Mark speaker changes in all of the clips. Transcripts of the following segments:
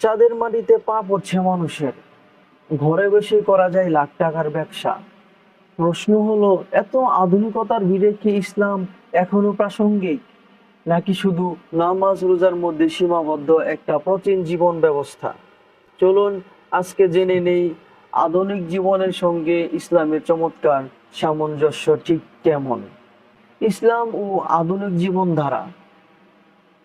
Speaker 1: চাঁদের মাটিতে পা পড়ছে মানুষের। ঘরে বসে করা যায় লাখ টাকার ব্যবসা। প্রশ্ন হলো, এত আধুনিকতার ভিড়ে কি ইসলাম এখনও প্রাসঙ্গিক? নাকি শুধু নামাজ রোজার মধ্যে সীমাবদ্ধ একটা প্রাচীন জীবন ব্যবস্থা? চলুন, আজকে জেনে নেই আধুনিক জীবনের সঙ্গে ইসলামের চমৎকার সামঞ্জস্য ঠিক কেমন? ইসলাম ও আধুনিক জীবনধারা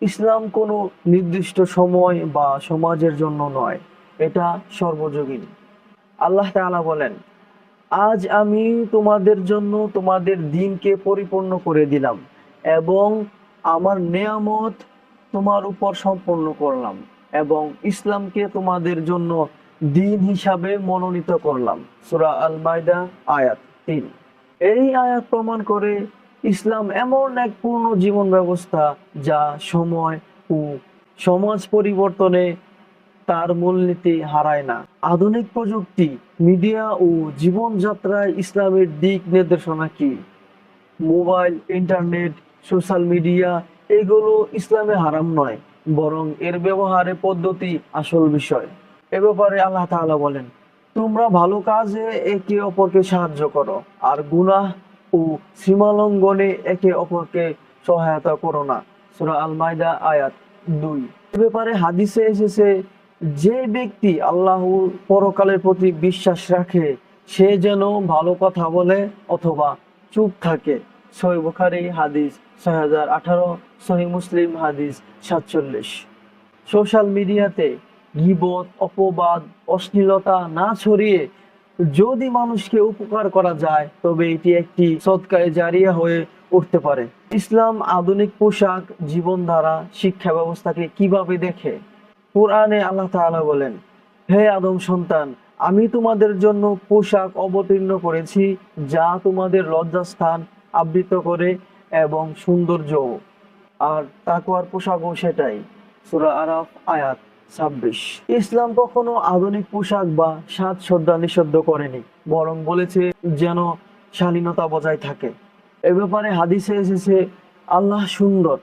Speaker 1: ইসলাম কোনো নির্দিষ্ট সময় বা সমাজের জন্য নয়, এটা সর্বজনীন। আল্লাহ তাআলা বলেন, আজ আমি তোমাদের জন্য তোমাদের দিনকে পরিপূর্ণ করে দিলাম এবং আমার নেয়ামত তোমার উপর সম্পন্ন করলাম এবং ইসলামকে তোমাদের জন্য দিন হিসাবে মনোনীত করলাম। সূরা আল মাইদা আয়াত তিন। এই আয়াত প্রমাণ করে ইসলাম এমন এক পূর্ণ জীবন ব্যবস্থা যা সময় ও সমাজ পরিবর্তনে তার মূলনীতি হারায় না। আধুনিক প্রযুক্তি, মিডিয়া ও জীবনযাত্রায় ইসলামের দিক নির্দেশনা কি? মোবাইল, ইন্টারনেট, সোশ্যাল মিডিয়া, এগুলো ইসলামে হারাম নয়, বরং এর ব্যবহারে পদ্ধতি আসল বিষয়। এ ব্যাপারে আল্লাহ তাআলা বলেন, তোমরা ভালো কাজে একে অপরকে সাহায্য করো, আর গুনাহ ও সীমালঙ্ঘনে একে অপরকে সহায়তা করো না। সূরা আল মাইদা আয়াত দুই। ব্যাপারে হাদিসে এসেছে, যে ব্যক্তি আল্লাহর পরকালের প্রতি বিশ্বাস রাখে, সে যেন ভালো কথা বলে অথবা চুপ থাকে। সহি বুখারি হাদিস ছয় হাজার আঠারো, সহি মুসলিম হাদিস সাতচল্লিশ। সোশ্যাল মিডিয়াতে গিবত, অপবাদ, অশ্লীলতা না ছড়িয়ে যদি মানুষকে উপকার করা যায়, তবে এটি একটি সৎকায় জারিয়া হয়ে উঠতে পারে। ইসলাম আধুনিক পোশাক, জীবনধারা, শিক্ষা ব্যবস্থাকে কীভাবে দেখে? কোরআনে আল্লাহ তাআলা বলেন, হে আদম সন্তান, আমি তোমাদের জন্য পোশাক অবতীর্ণ করেছি, যা তোমাদের লজ্জাস্থান আবৃত করে এবং সৌন্দর্য আর তাকওয়ার পোশাকও সেটাই। সূরা আরাফ আয়াত। ছাব্বিশ। ইসলাম কখনো আধুনিক পোশাক বা সাজসজ্জা নিষিদ্ধ করেনি, বরং বলেছে যেন শালীনতা বজায় থাকে। এ ব্যাপারে হাদিসে এসেছে, আল্লাহ সুন্দর,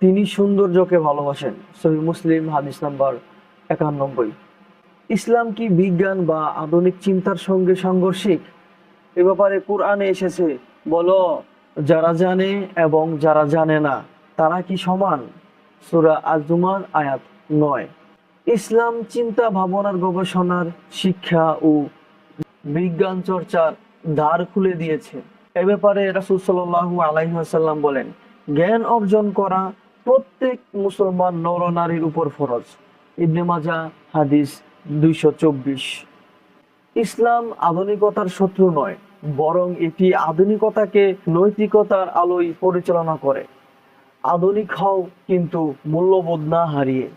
Speaker 1: তিনি সৌন্দর্যকে ভালোবাসেন। সহি মুসলিম, হাদিস নাম্বার একানব্বই। ইসলাম কি বিজ্ঞান বা আধুনিক চিন্তার সঙ্গে সাংঘর্ষিক? এ ব্যাপারে কোরআনে এসেছে, বলো, যারা জানে এবং যারা জানে না, তারা কি সমান? সূরা আজ-জুমার আয়াত নয়। ইসলাম চিন্তা ভাবনার গবেষণার শিক্ষা ও বিজ্ঞান চর্চার দ্বার খুলে দিয়েছে। এ ব্যাপারে রাসূল সাল্লাল্লাহু আলাইহি ওয়াসাল্লাম বলেন, জ্ঞান অর্জন করা প্রত্যেক মুসলমান নরনারীর উপর ফরজ। ইবনে মাজা হাদিস দুইশো চব্বিশ। ইসলাম আধুনিকতার শত্রু নয়, বরং এটি আধুনিকতাকে নৈতিকতার আলোয় পরিচালনা করে। আধুনিক হও কিন্তু মূল্যবোধ না হারিয়ে।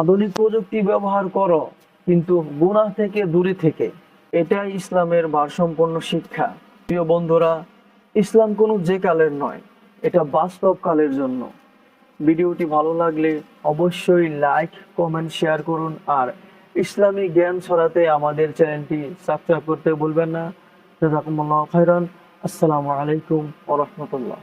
Speaker 1: আধুনিক প্রযুক্তি ব্যবহার করো, কিন্তু গুনাহ থেকে দূরে থেকে। এটাই ইসলামের ভারসম্পন্ন শিক্ষা। প্রিয় বন্ধুরা, ইসলাম কোনো যে কালের নয়, এটা বাস্তব কালের জন্য। ভিডিওটি ভালো লাগলে অবশ্যই লাইক, কমেন্ট, শেয়ার করুন, আর ইসলামী জ্ঞান ছড়াতে আমাদের চ্যানেলটি সাবস্ক্রাইব করতে ভুলবেন না। জাজাকুমুল্লাহ খাইরান আসসালামু আলাইকুম ওয়া রাহমাতুল্লাহ।